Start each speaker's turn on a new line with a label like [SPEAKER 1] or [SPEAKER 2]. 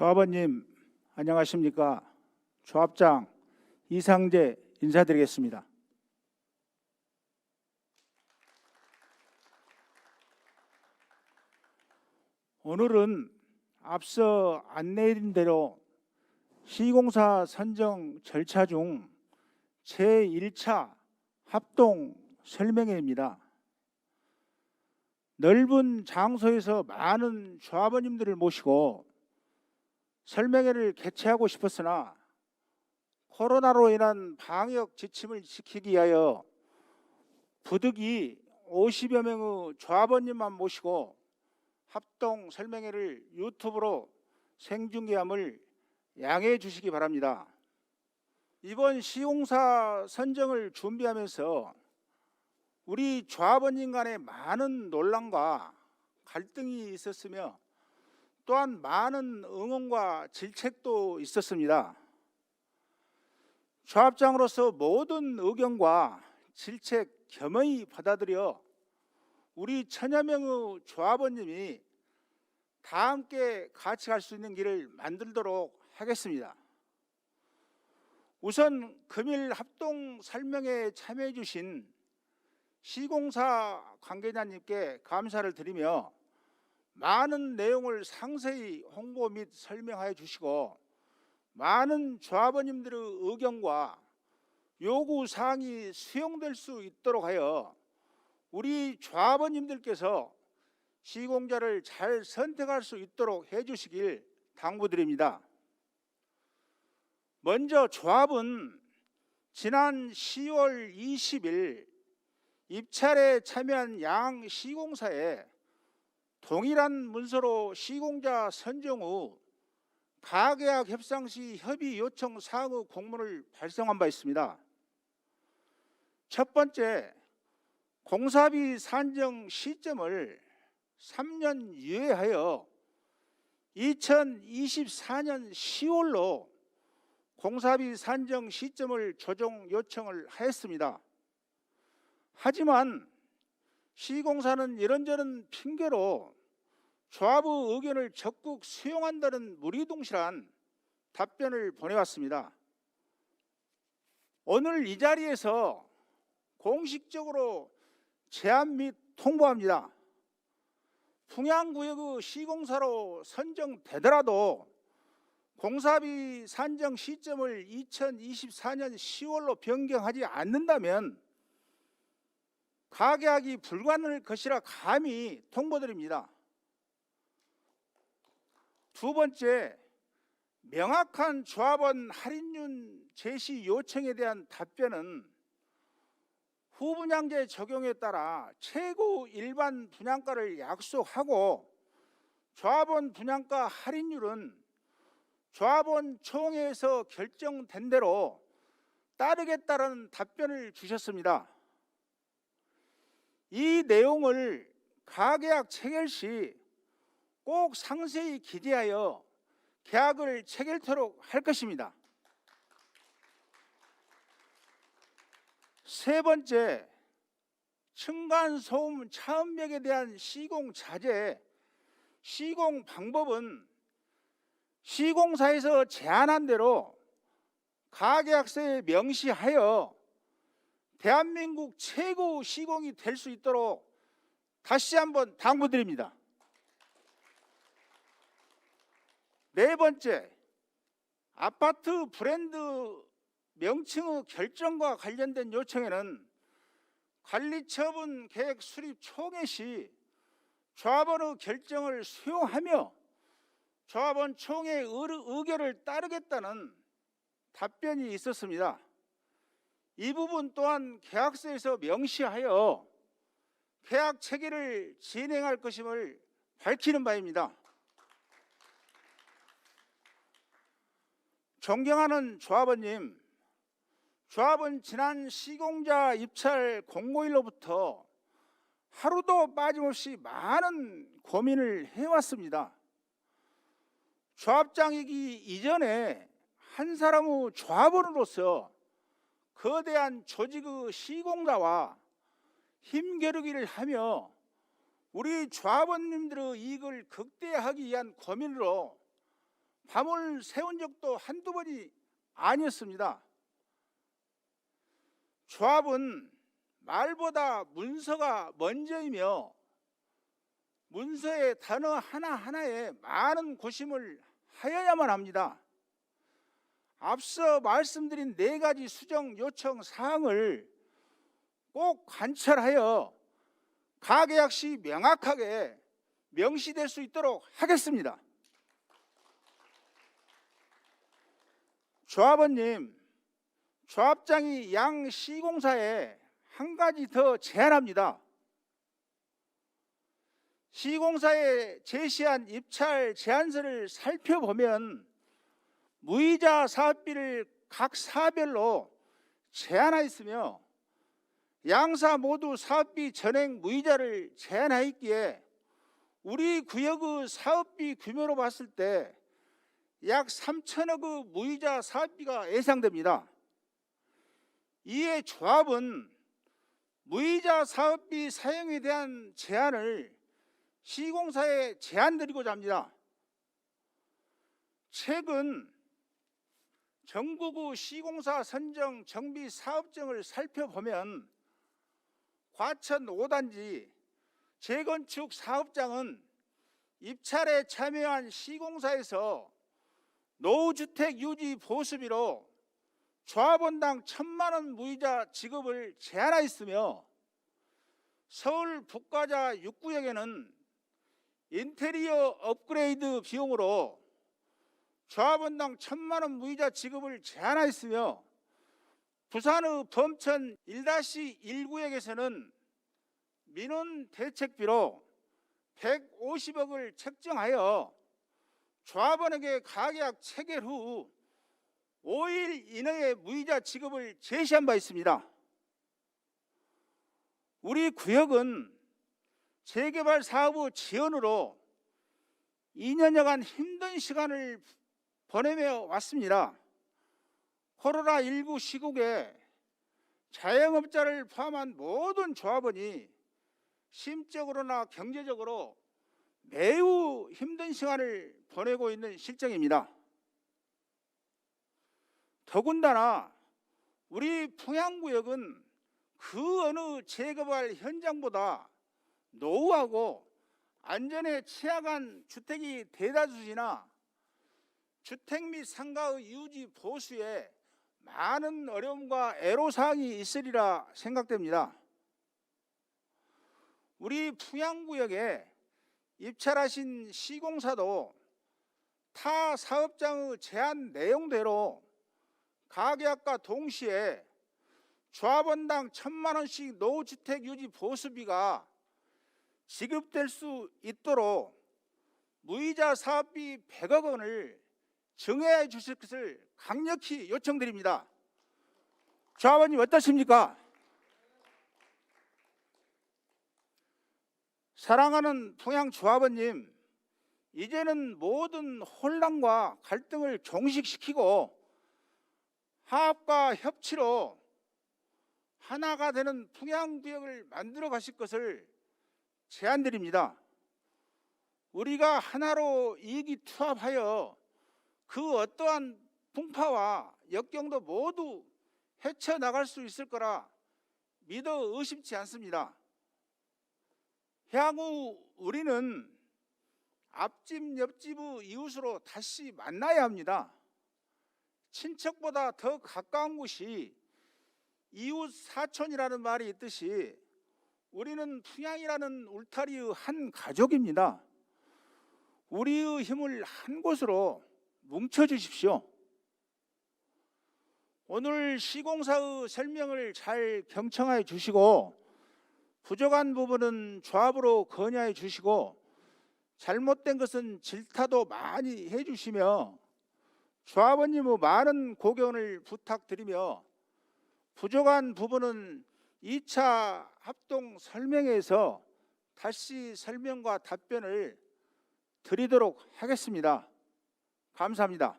[SPEAKER 1] 조합원님 안녕하십니까? 조합장 이상재 인사드리겠습니다. 오늘은 앞서 안내드린 대로 시공사 선정 절차 중 제1차 합동 설명회입니다. 넓은 장소에서 많은 조합원님들을 모시고 설명회를 개최하고 싶었으나 코로나로 인한 방역 지침을 지키기 위하여 부득이 50여 명의 조합원님만 모시고 합동 설명회를 유튜브로 생중계함을 양해해 주시기 바랍니다. 이번 시공사 선정을 준비하면서 우리 조합원님 간에 많은 논란과 갈등이 있었으며 또한 많은 응원과 질책도 있었습니다. 조합장으로서 모든 의견과 질책 겸허히 받아들여 우리 천여 명의 조합원님이 다 함께 같이 갈 수 있는 길을 만들도록 하겠습니다. 우선 금일 합동 설명회에 참여해 주신 시공사 관계자님께 감사를 드리며 많은 내용을 상세히 홍보 및 설명하여 주시고 많은 조합원님들의 의견과 요구 사항이 수용될 수 있도록 하여 우리 조합원님들께서 시공자를 잘 선택할 수 있도록 해 주시길 당부드립니다. 먼저 조합은 지난 10월 20일 입찰에 참여한 양 시공사에 동일한 문서로 시공자 선정 후 가계약 협상 시 협의 요청 사항의 공문을 발송한 바 있습니다. 첫 번째, 공사비 산정 시점을 3년 유예하여 2024년 10월로 공사비 산정 시점을 조정 요청을 하였습니다. 하지만 시공사는 이런저런 핑계로 조합의 의견을 적극 수용한다는 무리동실한 답변을 보내왔습니다. 오늘 이 자리에서 공식적으로 제안 및 통보합니다. 풍양구역의 시공사로 선정되더라도 공사비 산정 시점을 2024년 10월로 변경하지 않는다면 가계약이 불가능할 것이라 감히 통보드립니다. 두 번째, 명확한 조합원 할인율 제시 요청에 대한 답변은 후분양제 적용에 따라 최고 일반 분양가를 약속하고 조합원 분양가 할인율은 조합원 총회에서 결정된 대로 따르겠다는 답변을 주셨습니다. 이 내용을 가계약 체결 시 꼭 상세히 기재하여 계약을 체결토록 할 것입니다. 세 번째, 층간 소음 차음맥에 대한 시공 자재, 시공 방법은 시공사에서 제안한 대로 가계약서에 명시하여 대한민국 최고 시공이 될 수 있도록 다시 한번 당부드립니다. 네 번째, 아파트 브랜드 명칭의 결정과 관련된 요청에는 관리처분 계획 수립 총회 시 조합원의 결정을 수용하며 조합원 총회의 의결을 따르겠다는 답변이 있었습니다. 이 부분 또한 계약서에서 명시하여 계약 체계를 진행할 것임을 밝히는 바입니다. 존경하는 조합원님, 조합은 지난 시공자 입찰 공고일로부터 하루도 빠짐없이 많은 고민을 해왔습니다. 조합장이기 이전에 한 사람의 조합원으로서 거대한 조직의 시공자와 힘겨루기를 하며 우리 조합원님들의 이익을 극대화하기 위한 고민으로 밤을 새운 적도 한두 번이 아니었습니다. 조합은 말보다 문서가 먼저이며 문서의 단어 하나하나에 많은 고심을 하여야만 합니다. 앞서 말씀드린 네 가지 수정 요청 사항을 꼭 관철하여 가계약 시 명확하게 명시될 수 있도록 하겠습니다. 조합원님, 조합장이 양 시공사에 한 가지 더 제안합니다. 시공사에 제시한 입찰 제안서를 살펴보면 무이자 사업비를 각 사별로 제한하였으며 양사 모두 사업비 전액 무이자를 제한하였기에 우리 구역의 사업비 규모로 봤을 때 약 3천억의 무이자 사업비가 예상됩니다. 이에 조합은 무이자 사업비 사용에 대한 제한을 시공사에 제안 드리고자 합니다. 최근 전국의 시공사 선정 정비 사업증을 살펴보면 과천 5단지 재건축 사업장은 입찰에 참여한 시공사에서 노후주택 유지 보수비로 조합원당 천만 원 무이자 지급을 제한하였으며 서울 북가자 6구역에는 인테리어 업그레이드 비용으로 조합원당 천만 원 무이자 지급을 제한하였으며 부산의 범천 1-1구역에서는 민원 대책비로 150억을 책정하여 조합원에게 가계약 체결 후 5일 이내에 무이자 지급을 제시한 바 있습니다. 우리 구역은 재개발 사업의 지연으로 2년여간 힘든 시간을 보내며 왔습니다. 코로나19 시국에 자영업자를 포함한 모든 조합원이 심적으로나 경제적으로 매우 힘든 시간을 보내고 있는 실정입니다. 더군다나 우리 평양구역은 그 어느 재개발 현장보다 노후하고 안전에 취약한 주택이 대다수지나 주택 및 상가의 유지 보수에 많은 어려움과 애로사항이 있으리라 생각됩니다. 우리 풍양구역에 입찰하신 시공사도 타 사업장의 제안 내용대로 가계약과 동시에 조합원당 천만 원씩 노후주택 유지 보수비가 지급될 수 있도록 무이자 사업비 100억 원을 정해 주실 것을 강력히 요청드립니다. 조합원님 어떠십니까? 사랑하는 통양 조합원님, 이제는 모든 혼란과 갈등을 종식시키고 화합과 협치로 하나가 되는 풍양 구역을 만들어 가실 것을 제안드립니다. 우리가 하나로 이익이 투합하여 그 어떠한 풍파와 역경도 모두 헤쳐나갈 수 있을 거라 믿어 의심치 않습니다. 향후 우리는 앞집 옆집의 이웃으로 다시 만나야 합니다. 친척보다 더 가까운 곳이 이웃 사촌이라는 말이 있듯이 우리는 풍양이라는 울타리의 한 가족입니다. 우리의 힘을 한 곳으로 뭉쳐 주십시오. 오늘 시공사의 설명을 잘 경청하여 주시고 부족한 부분은 조합으로 건의해 주시고 잘못된 것은 질타도 많이 해 주시며 조합원님의 많은 고견을 부탁드리며 부족한 부분은 2차 합동 설명회에서 다시 설명과 답변을 드리도록 하겠습니다. 감사합니다.